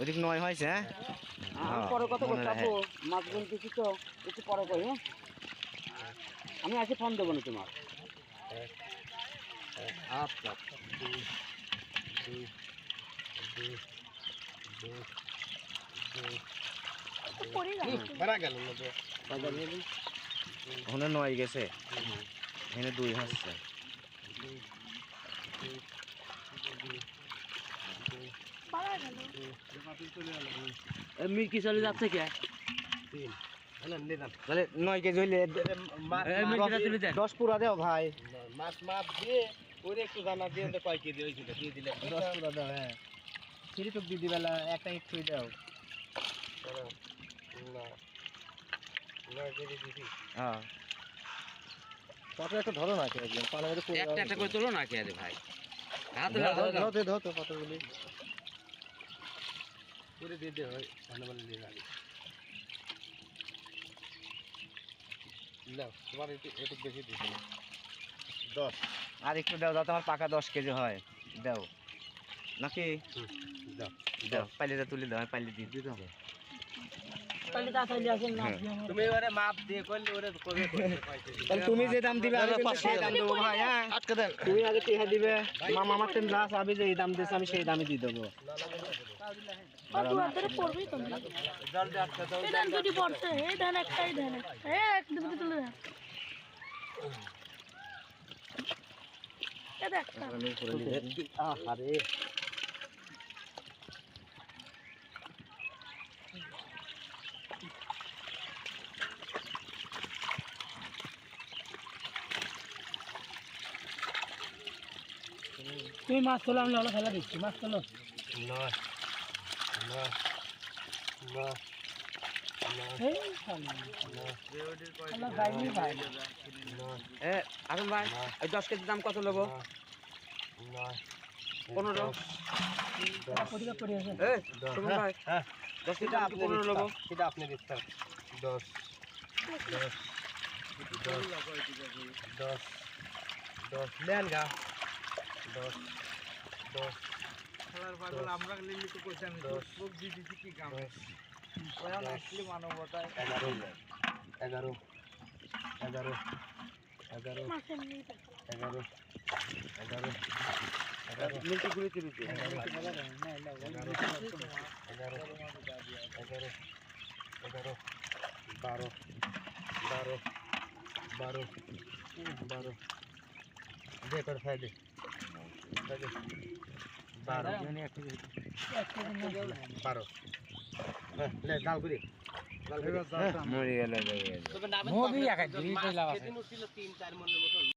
ওদিক নয় হয়েছে হ্যাঁ? হ্যাঁ, পরে কথা বলতে রাখে। আপু মাছ গুনতেছি তো একটু পরে কই হ্যাঁ? আমি আজকে ফোন দেবো না তোমার। আচ্ছা ওখানে নয় গেছে। এখানে দুই হচ্ছে দুই দুই দুই দুই মির্কি চলে যাচ্ছে কে তাহলে নয় কেজি হইলে দশ পুরা দেও ভাই মাছ মাছ দিয়ে ওরে একটু দানা দিয়ে কয় কেজি হয়েছিল দিয়ে দিলে দশ পুরা দাও হ্যাঁ তো দিদি বেলা একটা একটু দাও না না কেজি দিদি হ্যাঁ পাথর একটা ধরো না একদম পানি একটা একটা করে তোলো না কে ভাই হাতে ধরো, ধরো, ধরো, পুরে দিয়ে দেওয়া হয় ভালো ভালো দিয়ে লাগে তোমার একটু একটু বেশি দিতে দশ। আর একটু দাও দাও তোমার পাকা দশ কেজি হয়। দাও। নাকি? দাও। দাও পাইলে তুলে দাও পাইলে দিয়ে দিতে হবে। তুমি ওরে মাপ দিয়ে করলে ওরে করে তাহলে তুমি যে দাম দিবে আমি কিন্তু সেই দাম দেবো ভাই হ্যাঁ? আটকে দেন। তুমি আগে টেহা দিবে মামা তেম যা চাবি যে এই দাম দিয়েছে আমি সেই দামই দিয়ে দেবো। জলদি আটকে দাও এই ধান দুটি পড়ছে এই ধান একটাই ধান একটা এই এক দুটি তুলে ধান এটা একটা আমি উপরে নিয়ে যাই। আরে তুমি মাছ তোলো আমি ওলা ফেলা দিচ্ছি মাছ তোলো। আসুন ভাই এই দশ কেজির দাম কত নেব? পনেরো। ভাই হ্যাঁ দশ কেজির সেটা দাম কি আপনি পনেরো নেব? সেটা আপনি দিচ্ছেন দশ। দশ। দশ। দশ। দশ। নেন গা। দশ দশ খেলার পাগল, আমরা লিমিট করছি আমি দশ। সবজি দিচ্ছি কি কাম দশ ওখানে দশ। আসলে মানবতায় এগারো এগারো এগারো এগারো মাছের নিয়ে এগারো এগারো এগারো মিল্কি ঘুরে তিরিতে এগারো এগারো এগারো এগারো এগারো বারো বারো বারো বারো দে তোর খাই দে খাই দে বারো। বারো। হ্যাঁ লে জাল করি মরে গেল মোদি একা দিই উঠছিল তিন চার মনের মতন।